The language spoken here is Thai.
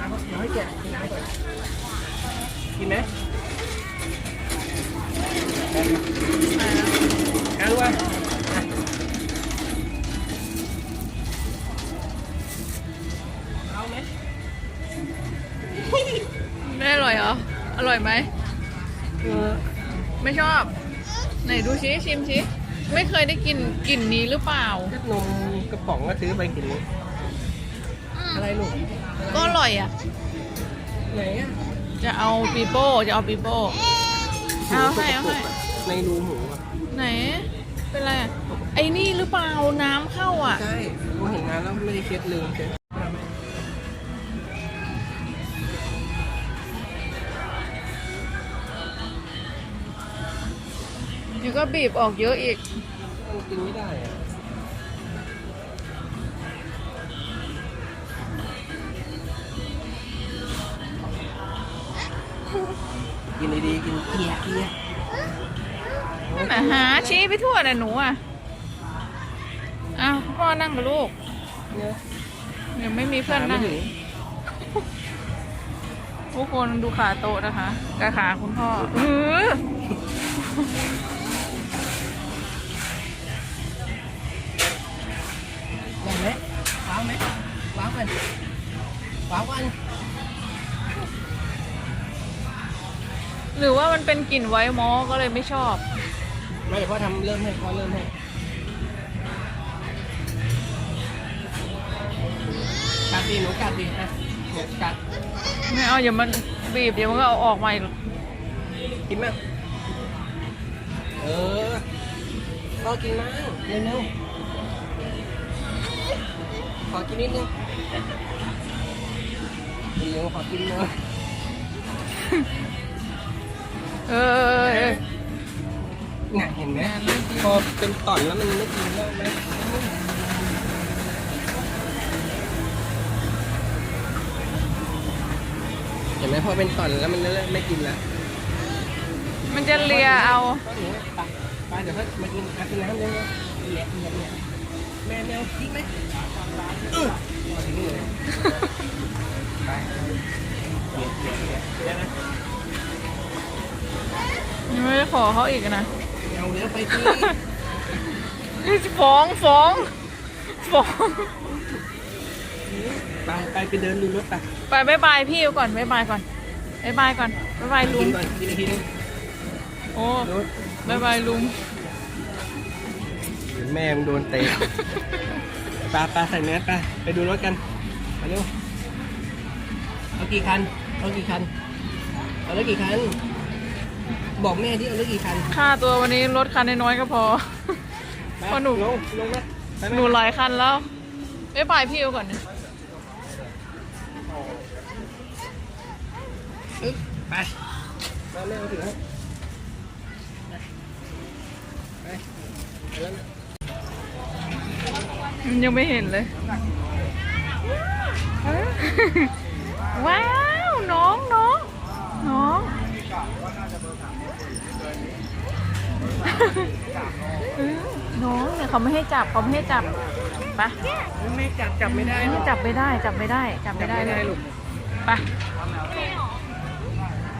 น้ำเดี๋ยวให้แกะกินน้ำก่อนกินไหมแกะรู้ป่ะเอาไหมไม่อร่อยเหรอ อร่อยไหม เออ ไม่ชอบ ไหนดูชิชิมชิไม่เคยได้กินกลิ่นนี้หรือเปล่า นมกระป๋องก็ซื้อไปกินเลย อืมอะไรลูกก็อร่อยอะ ไหนอะจะเอาปีโป้จะเอาปีโป้เอาให้เอาให้ในรูหมูอะไหน เป็นไรอะไอ้นี่หรือเปล่าน้ำเข้าอะ ใช่ผมเห็นงานแล้วไม่ได้เคล็ดลืมเช็ดเดี๋ยวก็บีบออกเยอะอีกมันกินไม่ได้อะ กินดีๆกินเกลียเกลียนั่นน่ะหาชี้ไปทั่วน่ะหนูอะอ้าวพ่อนั่งกับลูกเนี่ยเดี๋ยวไม่มีเพื่อนนั่งหาไม่ถึทุกคนดูขาโต๊ะนะคะกับขาคุณพ่อหือลองไหมว้าวไหมว้าวกันว้าวกัน หรือว่ามันเป็นกลิ่นไวท์มอลก็เลยไม่ชอบ ไม่เดี๋ยวพ่อทำเริ่มให้พ่อเริ่มให้กัดดีหนูกัดดีนะเนี่ยกัดไม่เอาอย่ามันบีบเดี๋ยวมันก็เอาออกมาอีกกินมั้ยเออพ่อกินมั้งเร็วๆขอกินนิดนึงเร็วขอกินหน่อย เออเออเออน่ะเห็นไหมพอเป็นต่อนแล้วมันไม่กินแล้วไหมเห็นไหมพอเป็นต่อนแล้วมันเริ่มไม่กินแล้วมันจะเลียเอาไปเดี๋ยวเขามากินมากินน้ำเร็วเนี่ยเนี่ยเนี่ยแม่แมวทิ้งไหมอื้ออ ยังไม่ได้ขอเขาอีกนะเอาเดี๋ยวไปที่ฟ้องฟ้องฟ้องไปไปไปเดินดูรถไปไปบายบายพี่ก่อนบายบายก่อนบายบายก่อนบายบายลุกิงนก่อนกินอีกทีนึงโอ้รถบายบายลุงแม่มึงโดนเตะไปไปใส่แมสไปไปดูรถกันไปเร็วเอากี่คันเอากี่คันเอารถกี่คัน บอกแม่ที่เอารถกี่คันค่าตัววันนี้รถคันน้อยๆก็พอไปพอหนูลงลงไหมไปไหมหนูหลายคันแล้วบายบายพี่ก่อนนะอึ๊บไปไปแม่เอาถึงให้ไปไปแล้วนะมันยังไม่เห็นเลย ว้าว น้องน้องน้อง เออน้องเนี่ยเขาไม่ให้จับเขาไม่ให้จับไปแม่จับจับไม่ได้ไม่จับไม่ได้ จับไม่ได้ จับไม่ได้จับไม่ได้เลยลูกไป